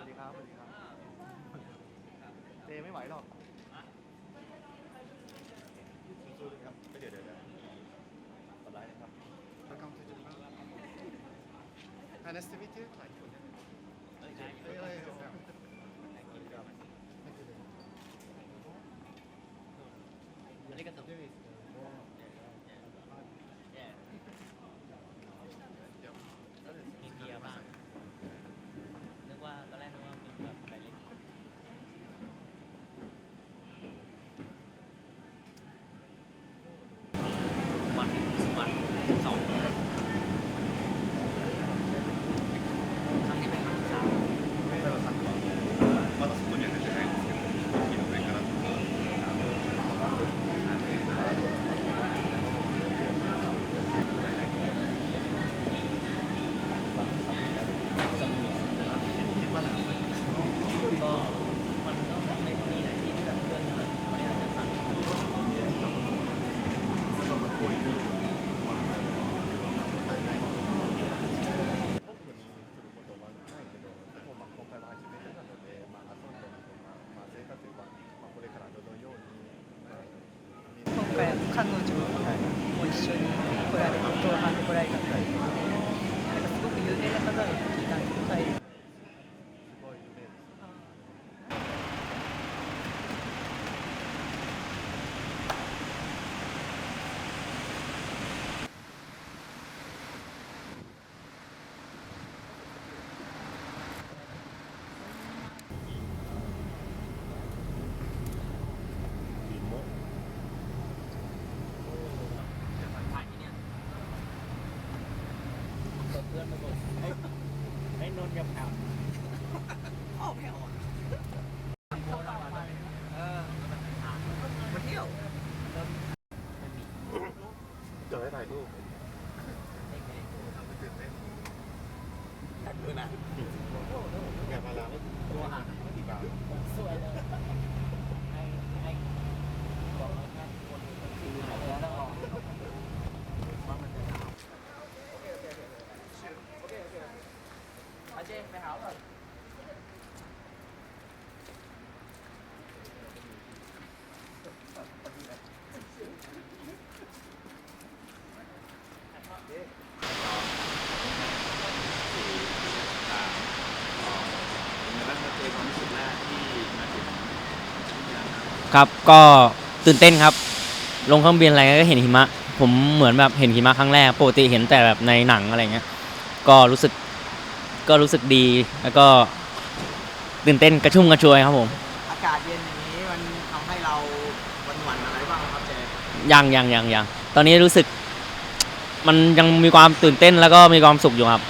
สวัสดีครับสวัสดีครับ เจไม่ไหวหรอกสู้ๆครับไม่เดี๋ยวเดี๋ยวสบายนะครับ Welcome to Japan Nice to meet you ถ่ายคนเนี่ยเต้ยเฮ้ยครับありがとう。 วัน 彼女も一緒に来られて同伴で来られたみたいで、なんかすごく有名な方だと聞いたんです เปิดเพื่อนไปหมดเฮ้ยไอ้นนท์กับแผ่วออกแผ่วอะโบราณมาเออมาเที่ยวจะให้ถ่ายรูปด้วยนะแกพาราไม่ตัวอะไม่กี่บาท สวยเลยไอ้ไอ้บอกแล้วแค่คนคือหายแล้วแล้วออกว่ามันจะหนาวโอเคโอเคโอเคโอเคโอเคอาเจไปหาก่อน ครับก็ตื่นเต้นครับ ลงเครื่องบินอะไรก็เห็นหิมะ ผมเหมือนแบบเห็นหิมะครั้งแรกปกติเห็นแต่แบบในหนังอะไรเงี้ยก็รู้สึกก็รู้สึกดีแล้วก็ตื่นเต้นกระชุ่มกระชวยครับผม อากาศเย็นอย่างนี้มันทำให้เราวันหวั่นๆอะไรบ้างครับเจยังยังยังยังตอนนี้รู้สึก มันยังมีความตื่นเต้นแล้วก็มีความสุขอยู่ครับ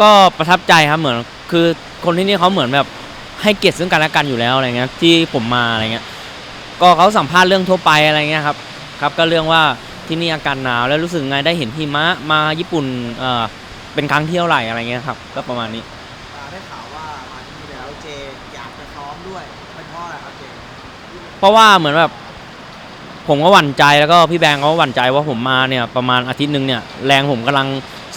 ก็ประทับใจครับเหมือน คือคนที่นี่เขาเหมือนแบบให้เกียรติซึ่งกันและกันอยู่แล้วอะไรเงี้ยที่ผมมาอะไรเงี้ยก็เขาสัมภาษณ์เรื่องทั่วไปอะไรเงี้ยครับครับ ก็เรื่องว่าที่นี่อากาศหนาวแล้วรู้สึกไงได้เห็นหิมะมาญี่ปุ่นเอ่อเป็นครั้งที่เท่าไหร่อะไรเงี้ยครับก็ประมาณนี้ อ่าได้ข่าวว่ามาที่นี่แล้วเจอยากจะซ้อมด้วยเป็นเพราะอะไรครับเจเพราะว่าเหมือนแบบผมก็หวั่นใจแล้วก็พี่แบงก์เขาก็หวั่นใจว่าผมมาเนี่ยประมาณอาทิตย์หนึ่งเนี่ยแรงผมกำลัง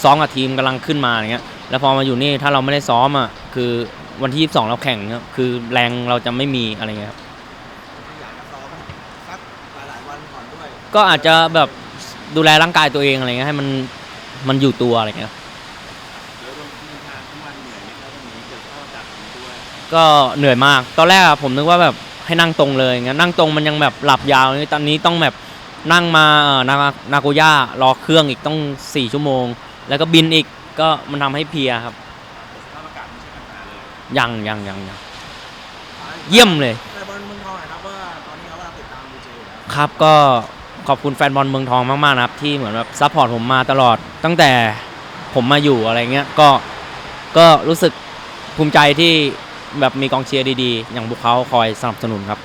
ซ้อมกับทีมกำลังขึ้นมาอย่างเงี้ย แล้วพอมาอยู่นี่ถ้าเราไม่ได้ซ้อมอะคือวันที่ 22 เราแข่งเนี่ยคือแรงเราจะไม่มีอะไรเงี้ยครับอยากจะซ้อมสักหลายๆวันก่อนด้วยก็อาจจะแบบดูแลร่างกายตัวเองอะไรเงี้ยให้มันมันอยู่ตัวอะไรเงี้ยก็เหนื่อยมาก ตอนแรกอะผมนึกว่าแบบให้นั่งตรงเลยงั้นนั่งตรงมันยังแบบหลับยาวนี่ตอนนี้ต้องแบบนั่งมาเอ่อนานาโกย่ารอเครื่องอีกต้อง 4 ชั่วโมง แล้วก็บินอีก ก็มันทำให้เพลียครับยังยังยังยังเยี่ยมเลย แต่บอลเมืองทองหน่อยครับว่าตอนนี้เขากำลังติดตามดูเจอยู่แล้วครับก็ขอบคุณแฟนบอลเมืองทองมากๆนะครับที่เหมือนแบบซัพพอร์ตผมมาตลอดตั้งแต่ผมมาอยู่อะไรเงี้ยก็ก็รู้สึกภูมิใจที่แบบมีกองเชียร์ดีๆ อย่างพวกเขาคอยสนับสนุนครับ